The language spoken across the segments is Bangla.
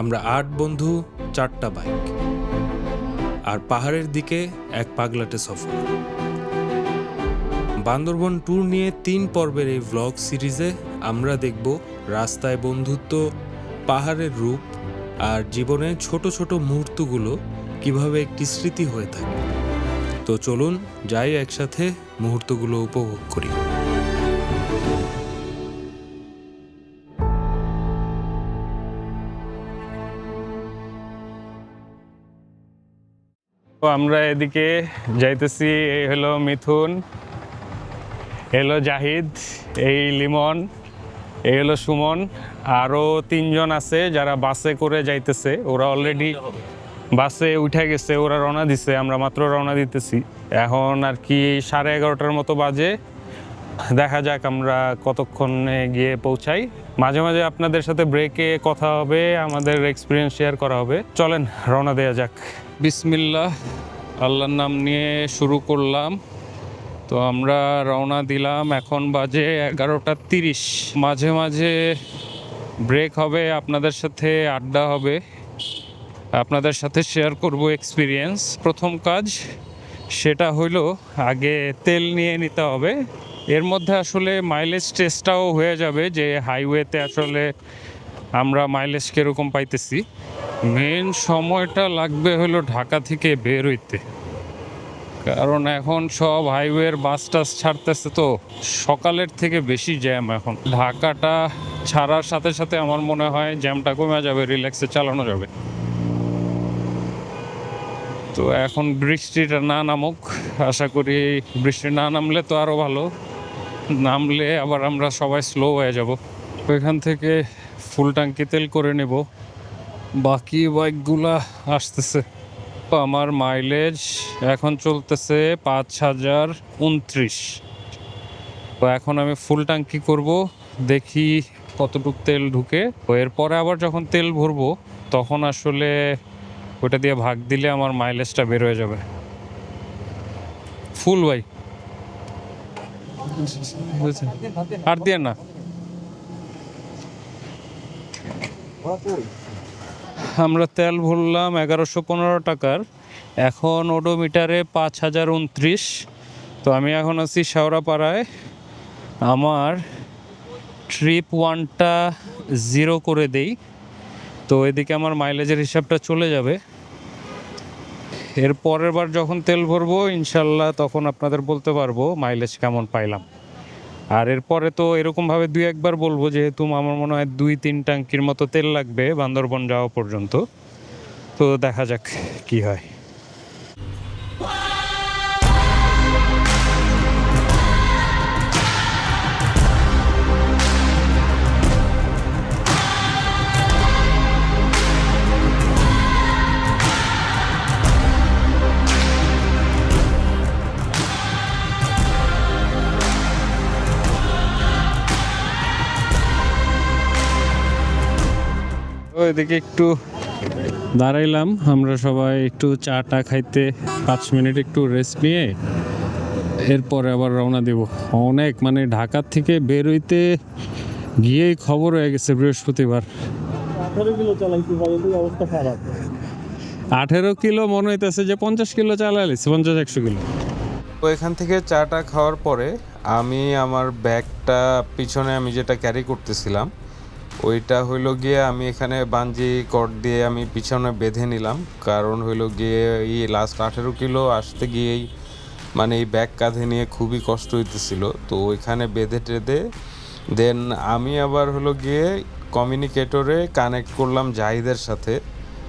আমরা আট বন্ধু, চারটা বাইক। আর পাহাড়ের দিকে এক পাগলাটে সফর। বান্দরবন ট্যুর নিয়ে তিন পর্বের এই ভ্লগ সিরিজে আমরা দেখব রাস্তায় বন্ধুত্ব, পাহাড়ের রূপ আর জীবনের ছোট ছোট মুহূর্তগুলো কীভাবে একটি স্মৃতি হয়ে থাকে। তো চলুন যাই একসাথে মুহূর্তগুলো উপভোগ করি। আমরা এদিকে যাইতেছি, এই হলো মিথুন এলো জাহিদ, এই লিমন, এই হলো সুমন আরও তিনজন আছে যারা বাসে করে যাইতেছে। ওরা অলরেডি বাসে উঠে গেছে, ওরা রওনা দিছে, আমরা মাত্র রওনা দিতেছি। এখন আর কি সাড়ে এগারোটার মতো বাজে। দেখা যাক আমরা কতক্ষণে গিয়ে পৌঁছাই। মাঝে মাঝে আপনাদের সাথে ব্রেকে কথা হবে, আমাদের এক্সপিরিয়েন্স শেয়ার করা হবে। চলেন, রওনা দেওয়া যাক। বিসমিল্লাহ, আল্লাহর নাম নিয়ে শুরু করলাম। তো আমরা রওনা দিলাম, এখন বাজে এগারোটা তিরিশ। মাঝে মাঝে ব্রেক হবে, আপনাদের সাথে আড্ডা হবে। আপনাদের সাথে শেয়ার করব এক্সপিরিয়েন্স প্রথম কাজ সেটা হইল, আগে তেল নিয়ে নিতে হবে। এর মধ্যে আসলে মাইলেজ টেস্টটাও হয়ে যাবে যে হাইওয়েতে আসলে আমরা মাইলেজ কীরকম পাইতেছি। মেন সময়টা লাগবে হলো ঢাকা থেকে বের হইতে। কারণ এখন সব হাইওয়ের বাস টাস ছাড়তেছে তো, সকালের থেকে বেশি জ্যাম এখন। ঢাকাটা ছাড়ার সাথে সাথে আমার মনে হয় জ্যামটা কমে যাবে, রিল্যাক্সে চালানো যাবে। তো এখন বৃষ্টিটা না নামুক, আশা করি বৃষ্টি না নামলে তো আরও ভালো। নামলে আবার আমরা সবাই স্লো হয়ে যাব। ওইখান থেকে ফুল ট্যাঙ্কি তেল করে নেব। বাকি বাইকগুলা আসতেছে। আমার মাইলেজ এখন চলতেছে পাঁচ হাজার উনত্রিশ তো এখন আমি ফুল ট্যাঙ্কি করব, দেখি কতটুক তেল ঢুকে। এরপরে আবার যখন তেল ভরবো, তখন আসলে ওটা দিয়ে ভাগ দিলে আমার মাইলেজটা বের হয়ে যাবে। ফুল ভাই। আর দিয়ে না। আমরা তেল ভরলাম এগারোশো পনেরো টাকার। এখন ওডোমিটারে পাঁচ হাজার উনত্রিশ। তো আমি এখন আছি শেওড়াপাড়ায়। আমার ট্রিপ ওয়ানটা জিরো করে দেই। তো এদিকে আমার মাইলেজের হিসাবটা চলে যাবে। এর পরের বার যখন তেল ভরবো, ইনশাল্লাহ তখন আপনাদের বলতে পারব মাইলেজ কেমন পাইলাম। আর এরপরে তো এরকমভাবে দুই একবার বলব, যেহেতু আমার মনে হয় দুই তিন ট্যাঙ্কির মতো তেল লাগবে বান্দরবন যাওয়া পর্যন্ত। তো দেখা যাক কি হয়। এদিকে একটু দাঁড়াইলাম। আমরা সবাই একটু চা টা খাইতে পাঁচ মিনিট একটু রেস্ট নিয়ে এরপরে আবার রওনা দেব। অনেক মানে ঢাকার থেকে বের হইতে গিয়েই খবর হয়ে গেছে বৃহস্পতিবার। আঠারো কিলো মনে হইতেছে যে পঞ্চাশ কিলো চালাইছে পঞ্চাশ একশো কিলো। তো এখান থেকে চাটা খাওয়ার পরে আমি আমার ব্যাগটা পিছনে আমি যেটা ক্যারি করতেছিলাম ওইটা হইল গিয়ে আমি এখানে বাঞ্জি কট দিয়ে আমি পিছনে বেঁধে নিলাম। কারণ হইল গিয়ে এই লাস্ট আঠেরো কিলো আসতে গিয়েই মানে এই ব্যাগ কাঁধে নিয়ে খুবই কষ্ট হইতেছিল। তো ওইখানে বেঁধে টেঁধে দেন আমি আবার হলো গিয়ে কমিউনিকেটরে কানেক্ট করলাম জাহিদের সাথে।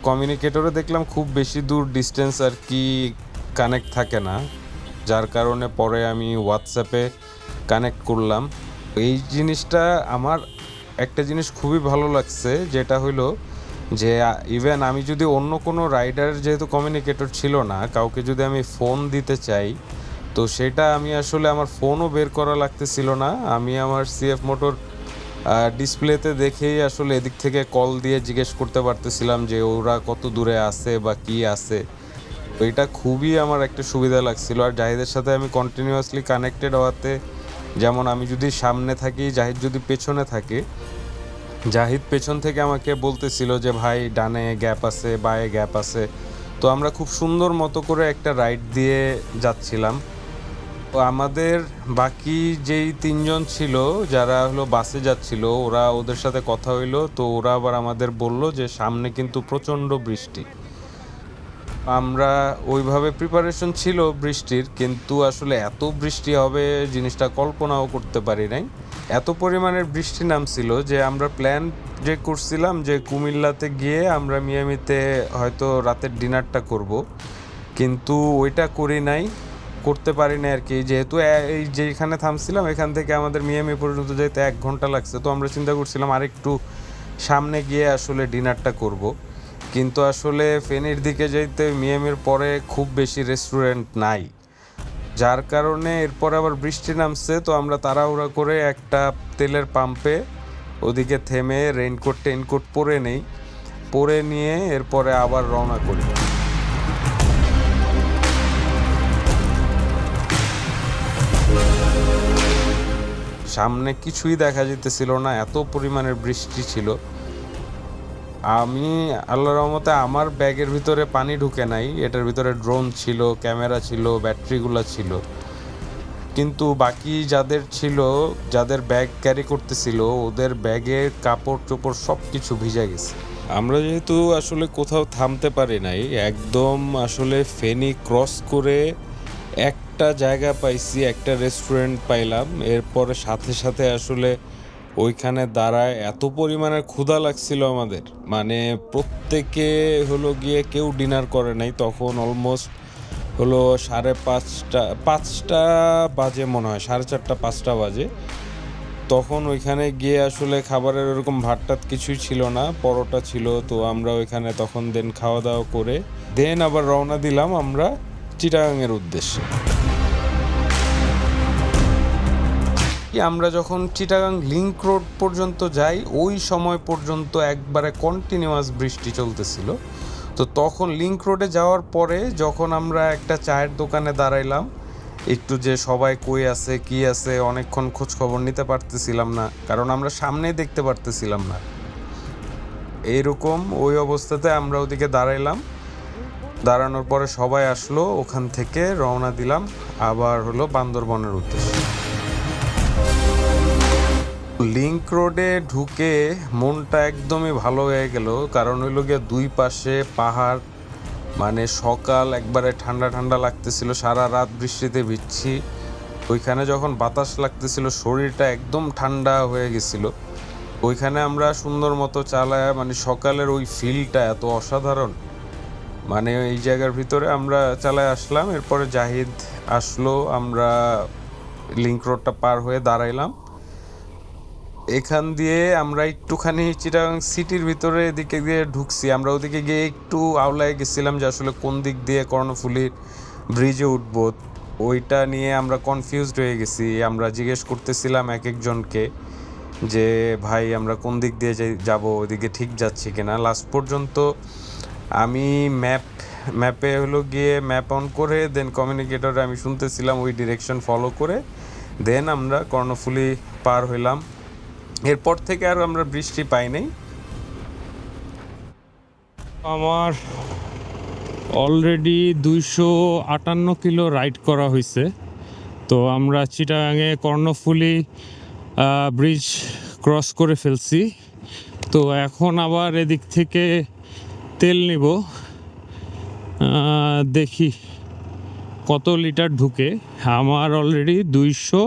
কমিউনিকেটরে দেখলাম খুব বেশি দূর ডিস্টেন্স আর কি কানেক্ট থাকে না। যার কারণে পরে আমি হোয়াটসঅ্যাপে কানেক্ট করলাম। এই জিনিসটা আমার একটা জিনিস খুবই ভালো লাগছে, যেটা হইল যে ইভেন আমি যদি অন্য কোনো রাইডার যেহেতু কমিউনিকেটর ছিল না, কাউকে যদি আমি ফোন দিতে চাই, তো সেটা আমি আসলে আমার ফোনও বের করা লাগতেছিল না। আমি আমার সিএফ মোটর ডিসপ্লেতে দেখেই আসলে এদিক থেকে কল দিয়ে জিজ্ঞেস করতে পারতেছিলাম যে, ওরা কত দূরে আছে বা কি আছে। তো এটা খুবই আমার একটা সুবিধা লাগছিল। আর জাহিদের সাথে আমি কন্টিনিউয়াসলি কানেক্টেড হওয়াতে যেমন আমি যদি সামনে থাকি, জাহিদ যদি পেছনে থাকে, জাহিদ পেছন থেকে আমাকে বলতেছিল যে, ভাই, ডানে গ্যাপ আছে, বায়ে গ্যাপ আছে। তো আমরা খুব সুন্দর মতো করে একটা রাইড দিয়ে যাচ্ছিলাম। তো আমাদের বাকি যেই তিনজন ছিল, যারা হলো বাসে যাচ্ছিল, ওরা ওদের সাথে কথা হইল। তো ওরা আবার আমাদের বলল যে, সামনে কিন্তু প্রচণ্ড বৃষ্টি। আমরা ওইভাবে প্রিপারেশন ছিল বৃষ্টির, কিন্তু আসলে এত বৃষ্টি হবে জিনিসটা কল্পনাও করতে পারি নাই। এত পরিমাণের বৃষ্টি নামছিল যে আমরা প্ল্যান যে করছিলাম যে কুমিল্লাতে গিয়ে আমরা মিয়ামিতে হয়তো রাতের ডিনারটা করব, কিন্তু ওইটা করি নাই, করতে পারি না আর কি। যেহেতু এই যেখানে থামছিলাম, এখান থেকে আমাদের মিয়ামি পর্যন্ত যেতে এক ঘণ্টা লাগছে, তো আমরা চিন্তা করছিলাম আরেকটু সামনে গিয়ে আসলে ডিনারটা করব। কিন্তু আসলে ফেনীর দিকে যেতে মিয়ামির পরে খুব বেশি রেস্টুরেন্ট নাই। যার কারণে এরপর আবার বৃষ্টি নামছে, তো আমরা তাড়াহুড়া করে একটা তেলের পাম্পে ওদিকে থেমে রেইনকোট টেনকোট পরে নেই। পরে নিয়ে এরপরে আবার রওনা করি। সামনে কিছুই দেখা যেতেছিল না, এত পরিমাণের বৃষ্টি ছিল। আমি আল্লাহ রহমতে আমার ব্যাগের ভিতরে পানি ঢুকে নাই। এটার ভিতরে ড্রোন ছিল, ক্যামেরা ছিল, ব্যাটারিগুলো ছিল। কিন্তু বাকি যাদের ছিল, যাদের ব্যাগ ক্যারি করতেছিল, ওদের ব্যাগের কাপড় চোপড় সব কিছু ভিজে গেছে। আমরা যেহেতু আসলে কোথাও থামতে পারি নাই, একদম আসলে ফেনি ক্রস করে একটা জায়গা পাইছি, একটা রেস্টুরেন্ট পাইলাম। এরপরে সাথে সাথে আসলে ওইখানে দাঁড়ায় এত পরিমাণের ক্ষুধা লাগছিল আমাদের। মানে প্রত্যেকে হলো গিয়ে কেউ ডিনার করে নাই, তখন অলমোস্ট হলো সাড়ে পাঁচটা পাঁচটা বাজে মনে হয়, সাড়ে চারটা, পাঁচটা বাজে। তখন ওইখানে গিয়ে আসলে খাবারের ওরকম ভাতটাত কিছুই ছিল না, পরোটা ছিল, তো আমরা ওইখানে তখন দেন খাওয়া দাওয়া করে দেন আবার রওনা দিলাম আমরা চিটাগাংয়ের উদ্দেশ্যে। কি আমরা যখন চিটাগাং লিঙ্ক রোড পর্যন্ত যাই, ওই সময় পর্যন্ত একবারে কন্টিনিউয়াস বৃষ্টি চলতেছিল। তো তখন লিঙ্ক রোডে যাওয়ার পরে যখন আমরা একটা চায়ের দোকানে দাঁড়াইলাম, একটু যে সবাই কই আছে, কি আছে, অনেকক্ষণ খোঁজ খবর নিতে পারতেছিলাম না, কারণ আমরা সামনেই দেখতে পারতেছিলাম না। এইরকম ওই অবস্থাতে আমরা ওদিকে দাঁড়াইলাম। দাঁড়ানোর পরে সবাই আসলো, ওখান থেকে রওনা দিলাম। আবার হলো বান্দরবনের উদ্দেশ্যে। লিংক রোডে ঢুকে মনটা একদমই ভালো হয়ে গেল। কারণ হইল গিয়ে দুই পাশে পাহাড় মানে সকাল একবারে ঠান্ডা ঠান্ডা লাগতেছিল, সারা রাত বৃষ্টিতে ভিজছি। ওইখানে যখন বাতাস লাগতেছিল, শরীরটা একদম ঠান্ডা হয়ে গেছিল। ওইখানে আমরা সুন্দর মতো চালায় মানে সকালের ওই ফিলটা এত অসাধারণ। মানে এই জায়গার ভিতরে আমরা চালায় আসলাম, এরপরে জাহিদ আসলো, আমরা লিংক রোডটা পার হয়ে দাঁড়াইলাম। এখান দিয়ে আমরা একটুখানি চিটাগাং সিটির ভিতরে এদিকে দিয়ে ঢুকছি। আমরা ওদিকে গিয়ে একটু আওলায় গেছিলাম যে আসলে কোন দিক দিয়ে কর্ণফুলির ব্রিজে উঠবো। ওইটা নিয়ে আমরা কনফিউজড হয়ে গেছি। আমরা জিজ্ঞেস করতেছিলাম এক একজনকে যে, ভাই, আমরা কোন দিক দিয়ে যাব? ওদিকে ঠিক যাচ্ছি কিনা? লাস্ট পর্যন্ত আমি ম্যাপ ম্যাপে হলো গিয়ে ম্যাপ অন করে দেন কমিউনিকেটরে আমি শুনতেছিলাম ওই ডিরেকশন ফলো করে দেন আমরা কর্ণফুলি পার হইলাম। এরপর থেকে আর আমরা বৃষ্টি পাই নাই। আমার অলরেডি দুইশো আটান্ন কিলো রাইড করা হয়েছে তো আমরা চিটাগাঙে কর্ণফুলি ব্রিজ ক্রস করে ফেলছি। তো এখন আবার এদিক থেকে তেল নিব। দেখি কত লিটার ঢুকে। আমার অলরেডি দুইশো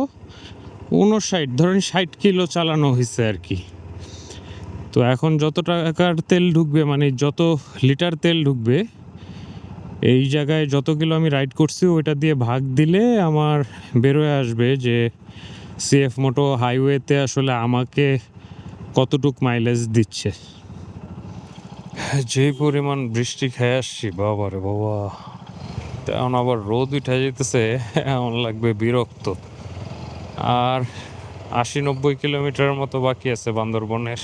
উনষাট ধরেন ষাট কিলো চালানো হয়েছে আর কি। তো এখন যত টাকার তেল ঢুকবে মানে যত লিটার তেল ঢুকবে, এই জায়গায় যত কিলো আমি রাইড করছি, ওইটা দিয়ে ভাগ দিলে আমার বেরোয় আসবে যে সিএফ মোটো হাইওয়েতে আসলে আমাকে কতটুক মাইলেজ দিচ্ছে। যে পরিমাণ বৃষ্টি খেয়ে আসছি বাবা। রে বাবা তেমন আবার রোদ উঠে যেতেছে এমন লাগবে বিরক্ত। আর আশি নব্বই কিলোমিটারের মতো বাকি আছে বান্দরবনের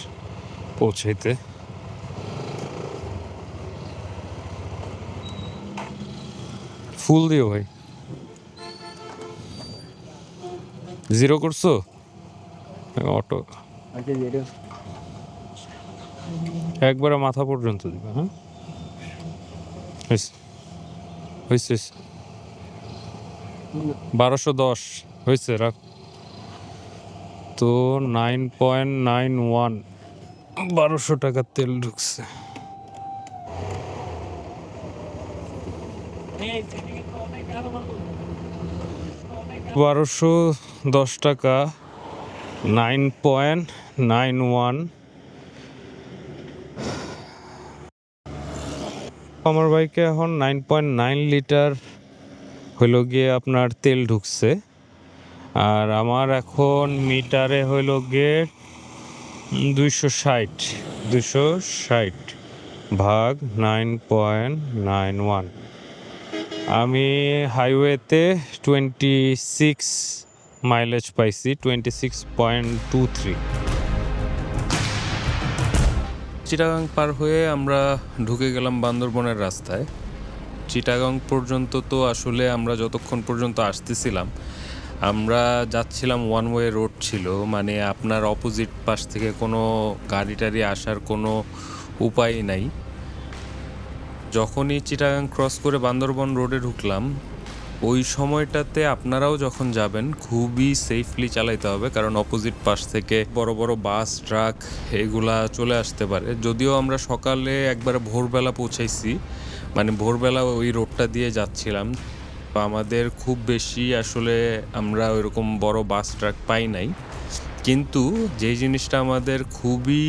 পৌঁছাইতে। ফুল দিও ভাই। জিরো করছ? অটো। একবারে মাথা পর্যন্ত দিবে হ্যাঁ? হয়েছে বারোশো দশ। হয়েছে রাখ। তো নাইন পয়েন্ট নাইন ওয়ান। বারোশো টাকার তেল ঢুকছে। বারোশো দশ টাকা, নাইন পয়েন্ট নাইন ওয়ান। আমার বাইকে এখন নাইন পয়েন্ট নাইন লিটার হইল গিয়ে আপনার তেল ঢুকছে। আর আমার এখন মিটারে হইল গিয়ে দুইশো ষাট দুশো ষাট ভাগ নাইন পয়েন্ট নাইন ওয়ান। আমি হাইওয়েতে টোয়েন্টি সিক্স মাইলেজ পাইছি, twenty six point two three. Chittagong পার হয়ে আমরা ঢুকে গেলাম বান্দরবনের রাস্তায়। চিটাগাং পর্যন্ত তো আসলে আমরা যতক্ষণ পর্যন্ত আসতেছিলাম আমরা যাচ্ছিলাম ওয়ান ওয়ে রোড ছিল মানে আপনার অপোজিট পাশ থেকে কোনো গাড়ি টাড়ি আসার কোনো উপায় নাই। যখনই চিটাগাং ক্রস করে বান্দরবন রোডে ঢুকলাম, ওই সময়টাতে আপনারাও যখন যাবেন, খুবই সেফলি চালাইতে হবে, কারণ অপোজিট পাশ থেকে বড় বড় বাস, ট্রাক, এগুলা চলে আসতে পারে। যদিও আমরা সকালে একবারে ভোরবেলা পৌঁছাইছি মানে ভোরবেলা ওই রোডটা দিয়ে যাচ্ছিলাম আমাদের খুব বেশি আসলে আমরা ওইরকম বড় বাস ট্রাক পাই নাই। কিন্তু যেই জিনিসটা আমাদের খুবই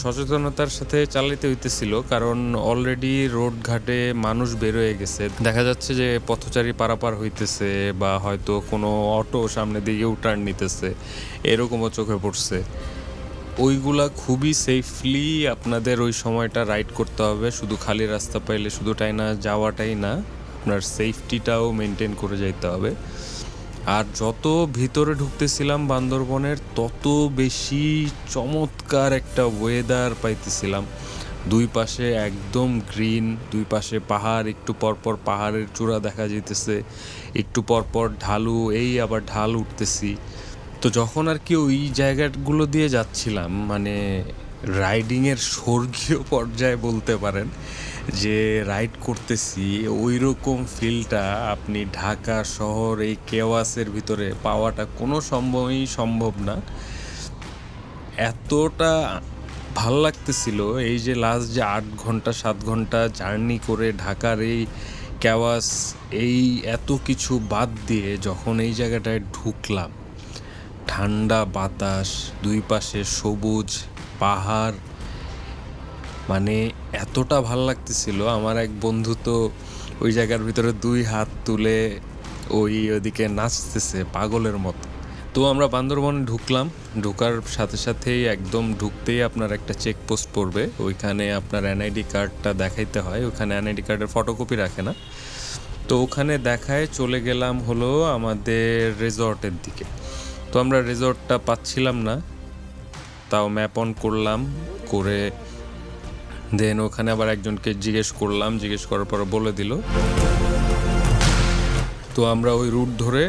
সচেতনতার সাথে চালাইতে হইতেছিল, কারণ অলরেডি রোড ঘাটে মানুষ বের হয়ে গেছে। দেখা যাচ্ছে যে পথচারী পারাপার হইতেছে বা হয়তো কোনো অটো সামনে দিয়ে ইউটার্ন নিতেছে, এরকমও চোখে পড়ছে। ওইগুলা খুবই সেফলি আপনাদের ওই সময়টা রাইড করতে হবে, শুধু খালি রাস্তা পাইলে শুধুটাই না, যাওয়াটাই না। আপনার সেফটিটাও মেনটেন করে যাইতে হবে। আর যত ভিতরে ঢুকতেছিলাম বান্দরবনের, তত বেশি চমৎকার একটা ওয়েদার পাইতেছিলাম। দুই পাশে একদম গ্রিন দুই পাশে পাহাড়, একটু পরপর পাহাড়ের চূড়া দেখা যেতেছে একটু পরপর ঢালু, এই আবার ঢাল উঠতেছি। তো যখন আর কি ওই জায়গাগুলো দিয়ে যাচ্ছিলাম মানে রাইডিংয়ের স্বর্গীয় পর্যায়ে বলতে পারেন যে রাইড করতেছি ওই রকম ফিলটা আপনি ঢাকা শহর এই কেওয়াসের ভিতরে পাওয়াটা কোনো সম্ভবই সম্ভব না। এতটা ভালো লাগতেছিল এই যে লাস্ট যে আট ঘণ্টা, সাত ঘণ্টা জার্নি করে ঢাকার এই ক্যাওয়াস এই এত কিছু বাদ দিয়ে যখন এই জায়গাটায় ঢুকলাম, ঠান্ডা বাতাস, দুই পাশে সবুজ পাহাড় মানে এতটা ভালো লাগতেছিল। আমার এক বন্ধু তো ওই জায়গার ভিতরে দুই হাত তুলে ওই ওদিকে নাচতেছে পাগলের মতো। তো আমরা বান্দরবনে ঢুকলাম। ঢোকার সাথে সাথেই একদম ঢুকতেই আপনার একটা চেকপোস্ট পড়বে। ওইখানে আপনার এনআইডি কার্ডটা দেখাইতে হয়। ওখানে এনআইডি কার্ডের ফটোকপি রাখে না। তো ওখানে দেখায় চলে গেলাম হলো আমাদের রিসর্টের দিকে। তো আমরা রিসর্টটা পাচ্ছিলাম না। তাও ম্যাপ অন করলাম। করে দেন ওখানে আবার একজনকে জিজ্ঞেস করলাম, জিজ্ঞেস করার পর বলে দিল। তো আমরা ওই রুট ধরে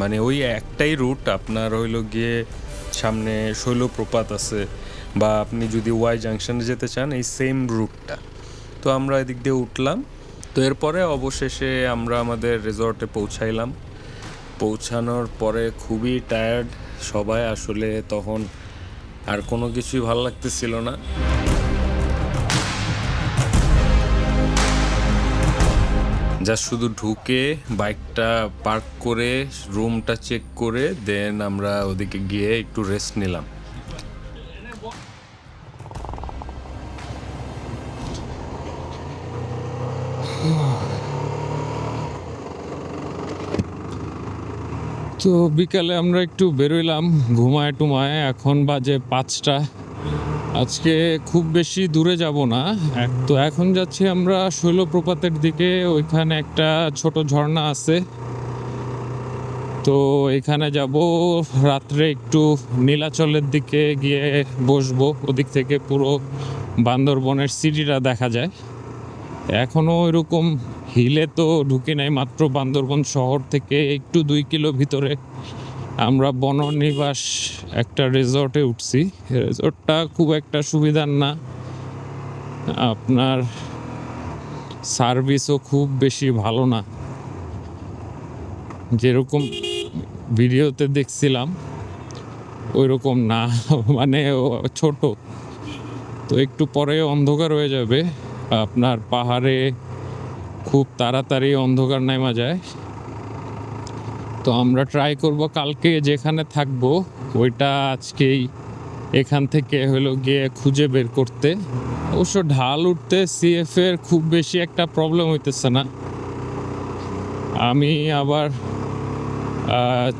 মানে ওই একটাই রুট আপনার হইল গিয়ে সামনে শৈলপ্রপাত আছে, বা আপনি যদি ওয়াই জাংশনে যেতে চান, এই সেম রুটটা তো আমরা এদিক দিয়ে উঠলাম। তো এরপরে অবশেষে আমরা আমাদের রিসর্টে পৌঁছাইলাম। পৌঁছানোর পরে খুবই টায়ার্ড সবাই আসলে তখন আর কোনো কিছুই ভালো লাগতেছিল না। যা শুধু ঢুকে বাইকটা পার্ক করে, রুমটা চেক করে, দেন আমরা ওদিকে গিয়ে একটু রেস্ট নিলাম। তো বিকালে আমরা একটু বেরোইলাম, ঘুমায় টুমায়, এখন বাজে পাঁচটা। আজকে খুব বেশি দূরে যাব না। তো এখন যাচ্ছি আমরা শৈলপ্রপাতের দিকে, ওইখানে একটা ছোট ঝর্ণা আছে। তো এখানে যাব, রাত্রে একটু নীলাচলের দিকে গিয়ে বসবো, ওদিক থেকে পুরো বান্দরবনের সিটিটা দেখা যায়। এখনও ওইরকম হিলে তো ঢুকি নাই, মাত্র বান্দরবন শহর থেকে একটু দুই কিলো ভিতরে। আমরা বননিবাস একটা রিসর্টে উঠছি। রিসর্টটা খুব একটা সুবিধার না। আপনার সার্ভিসও খুব বেশি ভালো না। যেরকম ভিডিওতে দেখছিলাম ওই রকম না। মানে ছোট। তো একটু পরে অন্ধকার হয়ে যাবে। আপনার পাহাড়ে খুব তাড়াতাড়ি অন্ধকার নেমা যায়। তো আমরা ট্রাই করব কালকে যেখানে থাকব, ওইটা আজকেই। এখান থেকে হলো গিয়ে খুঁজে বের করতে। অবশ্য ঢাল উঠতে সিএফ এর খুব বেশি একটা প্রবলেম হইতেছে না। আমি আবার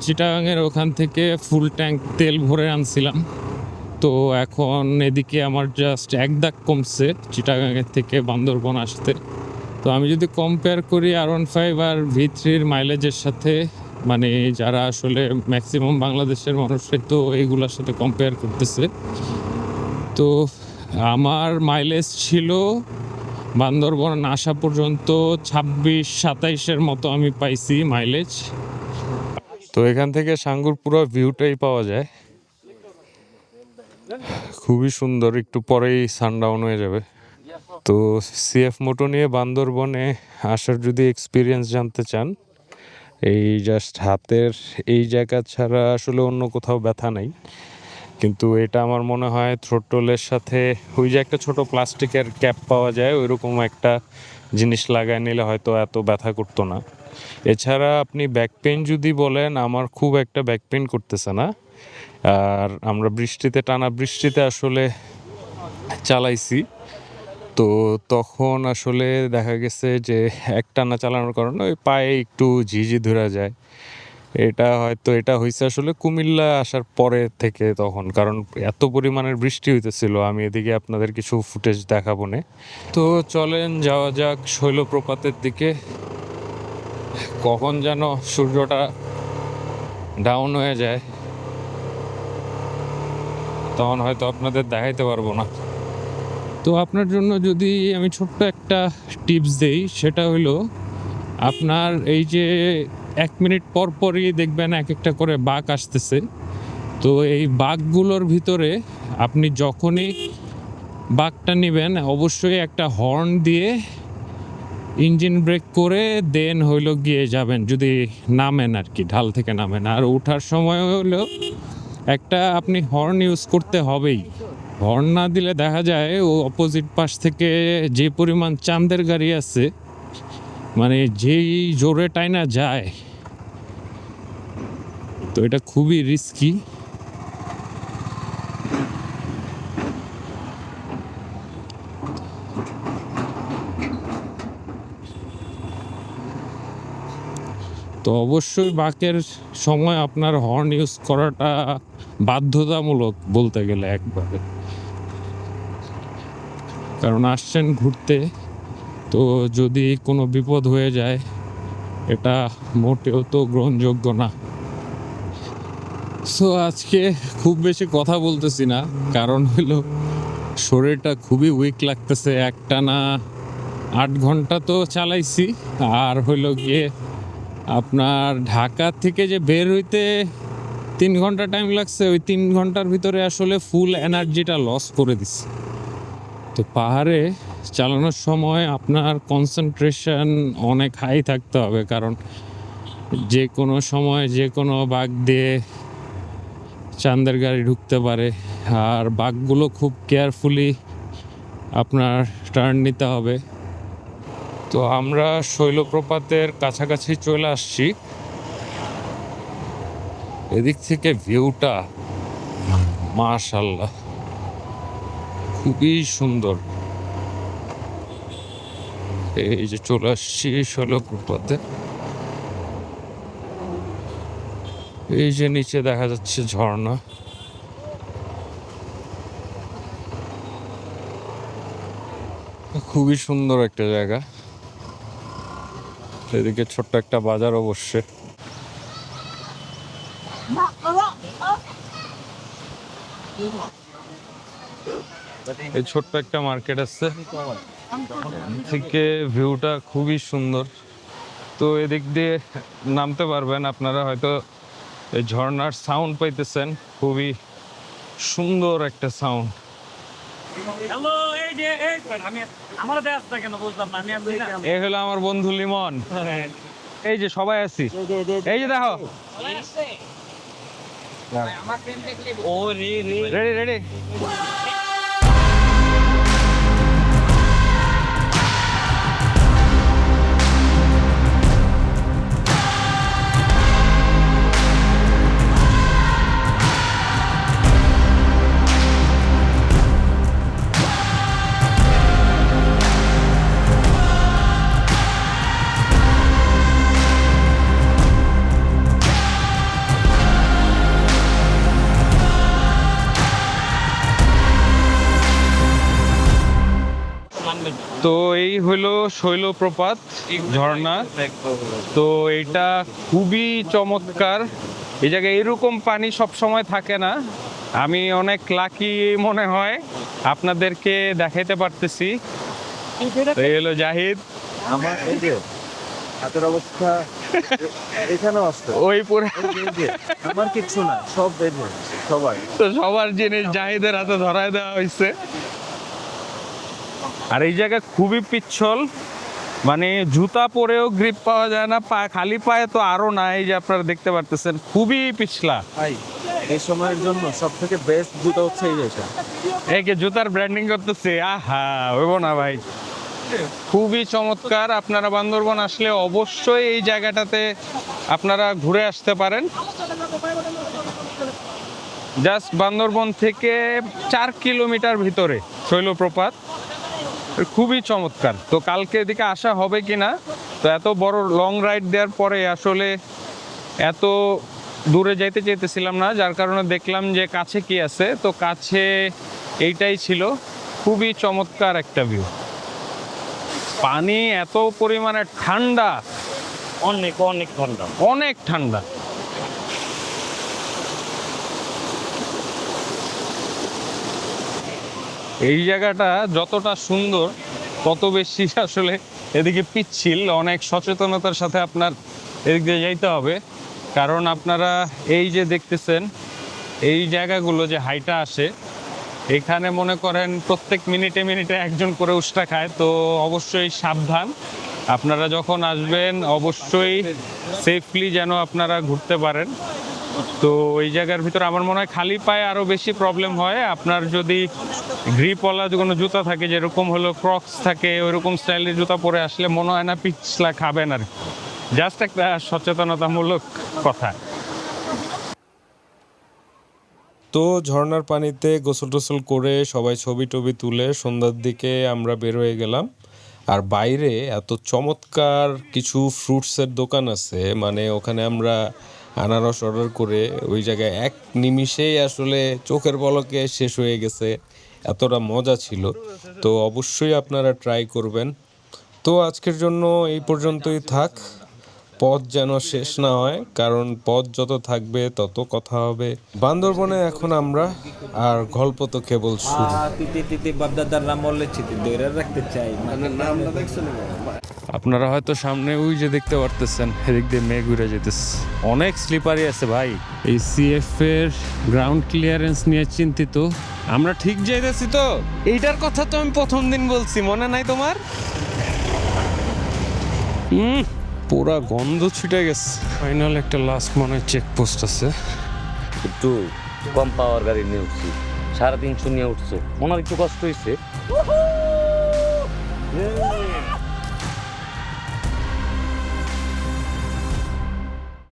চিটাগাংয়ের ওখান থেকে ফুল ট্যাঙ্ক তেল ভরে আনছিলাম। তো এখন এদিকে আমার জাস্ট এক দাগ কমছে চিটাগাংয়ের থেকে বান্দরবন আসতে। তো আমি যদি কম্পেয়ার করি আর ওয়ান ফাইভ আর ভি থ্রির মাইলেজের সাথে মানে যারা আসলে ম্যাক্সিমাম বাংলাদেশের মানুষের তো এইগুলোর সাথে কম্পেয়ার করতেছে। তো আমার মাইলেজ ছিল বান্দরবন আসা পর্যন্ত ছাব্বিশ, সাতাইশের মতো আমি পাইছি মাইলেজ তো এখান থেকে সাঙ্গুর পুরো ভিউটাই পাওয়া যায়। খুবই সুন্দর, একটু পরেই সানডাউন হয়ে যাবে। তো সিএফ মোটো নিয়ে বান্দরবনে আসার যদি এক্সপিরিয়েন্স জানতে চান এই জাস্ট হাতের এই জায়গা ছাড়া আসলে অন্য কোথাও ব্যথা নেই। কিন্তু এটা আমার মনে হয় থ্রোটলের সাথে ওই যে একটা ছোট প্লাস্টিকের ক্যাপ পাওয়া যায়, ওইরকম একটা জিনিস লাগায় নিলে হয়তো এত ব্যথা করতো না। এছাড়া আপনি ব্যাক পেন যদি বলেন, আমার খুব একটা ব্যাক পেন করতেছে না। আর আমরা বৃষ্টিতে, টানা বৃষ্টিতে আসলে চালাইছি। তো তখন আসলে দেখা গেছে যে এক টানা চালানোর কারণে ওই পায়ে একটু ঝিঝি ধরা যায়। এটা হয়তো, এটা হয়েছে আসলে কুমিল্লা আসার পরে থেকে তখন, কারণ এত পরিমাণের বৃষ্টি হইতেছিল। আমি এদিকে আপনাদের কিছু ফুটেজ দেখাবো নে। তো চলেন, যাওয়া যাক শৈলপ্রপাতের দিকে। কখন যেন সূর্যটা ডাউন হয়ে যায়। তখন হয়তো আপনাদের দেখাইতে পারব না। তো আপনার জন্য যদি আমি ছোট্ট একটা টিপস দেই, সেটা হলো আপনার এই যে এক মিনিট পর পরই দেখবেন এক একটা করে বাঘ আসতেছে। তো এই বাঘগুলোর ভিতরে আপনি যখনই বাঘটা নেবেন, অবশ্যই একটা হর্ন দিয়ে ইঞ্জিন ব্রেক করে দেন হইল গিয়ে যাবেন, যদি নামেন আর কি ঢাল থেকে নামেন। আর ওঠার সময় হলো একটা আপনি হর্ন ইউজ করতে হবেই। হর্ন না দিলে দেখা যায় ও অপোজিট পাশ থেকে যে পরিমাণ চাঁদের গাড়ি আছে মানে যেই জোরে টাইনা যায়, তো এটা খুবই রিস্কি তো অবশ্যই বাকের সময় আপনার হর্ন ইউজ করাটা বাধ্যতামূলক বলতে গেলে একবারে। কারণ আসছেন ঘুরতে, তো যদি কোনো বিপদ হয়ে যায়, এটা মোটেও তো গ্রহণযোগ্য না। সো আজকে খুব বেশি কথা বলতেছি না, কারণ হলো শরীরটা খুবই উইক লাগতেছে। একটানা আট ঘণ্টা তো চালাইছি, আর হইল গিয়ে আপনার ঢাকা থেকে যে বের হইতে তিন ঘণ্টা টাইম লাগছে, ওই তিন ঘণ্টার ভিতরে আসলে ফুল এনার্জিটা লস করে দিচ্ছে তো পাহাড়ে চালানোর সময় আপনার কনসেন্ট্রেশন অনেক হাই থাকতে হবে, কারণ যে কোনো সময় যে কোনো বাঘ দিয়ে চান্দের গাড়ি ঢুকতে পারে। আর বাঘগুলো খুব কেয়ারফুলি আপনার টার্ন নিতে হবে। তো আমরা শৈলপ্রপাতের কাছাকাছি চলে আসছি। এদিক থেকে ভিউটা মাশাল্লাহ খুবই সুন্দর। এই যে চলে আসছি শৈলপ্রপাতে এই যে নিচে দেখা যাচ্ছে ঝর্ণা। খুবই সুন্দর একটা জায়গা। এদিকে ছোট্ট একটা বাজার অবশ্যই। এই ছোট্ট একটা মার্কেট আছে। থেকে ভিউটা খুবই সুন্দর। তো এদিক দিয়ে নামতে পারবেন আপনারা হয়তো এই ঝর্ণার সাউন্ড পাইতেছেন। খুবই সুন্দর একটা সাউন্ড হ্যালো এই যে এই আমি আমার দেশ কেন বুঝলাম না আমি আপনি এই হলো আমার বন্ধু লিমন। এই যে সবাই আছি। এই যে দেখো। ও রে রে রেডি রেডি হলো শৈলপ্রপাত ঝর্ণা। তো এটা খুবই চমৎকার। এই জায়গায় এরকম পানি সব সময় থাকে না। আমি অনেক লাকি মনে হয় আপনাদেরকে দেখাইতে পারতেছি। এই হলো জাহিদ। আমার হাতের অবস্থা এখানেও আসতো ওই পুরো আমার কিচ্ছু না সব সবাই। তো সবার জিনিস জাহিদের হাতে ধরায় দেওয়া হয়েছে। আর এই জায়গা খুবই পিচ্ছল। মানে জুতা পরেও গ্রিপ পাওয়া যায় না পা খালি পায়ে তো আরও না এই যে আপনারা দেখতে পারতেছেন খুবই পিছলা ভাই এই সময়ের জন্য সব থেকে বেস্ট জুতো হচ্ছে এই যেটা একে জুতার ব্র্যান্ডিং করতেছে আহা হইব না ভাই। খুবই চমৎকার আপনারা বান্দরবন আসলে অবশ্যই এই জায়গাটাতে আপনারা ঘুরে আসতে পারেন। জাস্ট বান্দরবন থেকে চার কিলোমিটার ভিতরে শৈলপ্রপাত। খুবই চমৎকার। তো কালকে এদিকে আসা হবে কি না? তো এত বড় লং রাইড দেওয়ার পরে আসলে এত দূরে যাইতে চাইতেছিলাম না যার কারণে দেখলাম যে কাছে কি আছে। তো কাছে এইটাই ছিল। খুবই চমৎকার একটা ভিউ পানি এত পরিমাণে ঠান্ডা। অনেক অনেক ঠান্ডা। অনেক ঠান্ডা। এই জায়গাটা যতটা সুন্দর, তত বেশি আসলে এদিকে পিচ্ছিল। অনেক সচেতনতার সাথে আপনার এদিক দিয়ে যাইতে হবে। কারণ আপনারা এই যে দেখতেছেন, এই জায়গাগুলো যে হাইটা আসে, এখানে মনে করেন প্রত্যেক মিনিটে মিনিটে একজন করে উষ্টা খায়। তো অবশ্যই সাবধান। আপনারা যখন আসবেন, অবশ্যই সেফলি যেন আপনারা ঘুরতে পারেন। তো এই জায়গার ভিতরে আমার মনে হয় খালি পায়ে আরও বেশি প্রবলেম হয়। আপনার যদি গ্রিপওয়ালা কোনো জুতা থাকে, যেরকম হলো ক্রক্স থাকে, ওইরকম স্টাইলের জুতা পরে আসলে মনে হয় না পিছলা খাবেন আর জাস্ট একটা সচেতনতামূলক কথা। তো ঝর্ণার পানিতে গোসল টোসল করে সবাই ছবি টবি তুলে সন্ধ্যার দিকে আমরা বের হয়ে গেলাম। আর বাইরে এত চমৎকার কিছু ফ্রুটসের দোকান আছে মানে ওখানে আমরা আনারস অর্ডার করে ওই জায়গায় এক নিমিষেই আসলে চোখের পলকে শেষ হয়ে গেছে। এতটা মজা ছিল। তো অবশ্যই আপনারা ট্রাই করবেন। তো আজকের জন্য এই পর্যন্তই থাক। পথ যেন শেষ না হয় কারণ পথ যত থাকবে তত কথা হবে। বান্দরবনে এখন আমরা আর গল্প তো কেবল শুরু। রাখতে চাই। মানে নামটা দেখছ আপনারা হয়তো সামনে ওই যে দেখতে পারতেছেন এদিক দিয়ে মেঘ উড়ে যেতেছে অনেক স্লিপারি আছে ভাই। এই সিএফ এর গ্রাউন্ড ক্লিয়ারেন্স নিয়ে চিন্তিত। আমরা ঠিক যাইতেছি তো? এইটার কথা তো আমি প্রথম দিন বলছি মনে নাই তোমার? হুম পুরা গন্ধ ছুটে গেছে। ফাইনাল একটা লাস্ট মনে হয় চেকপোস্ট আছে। একটু কম পাওয়ার গাড়ি নিয়ে উঠছি। সাড়ে তিনশো নিয়ে উঠছে। ওনার একটু কষ্ট হয়েছে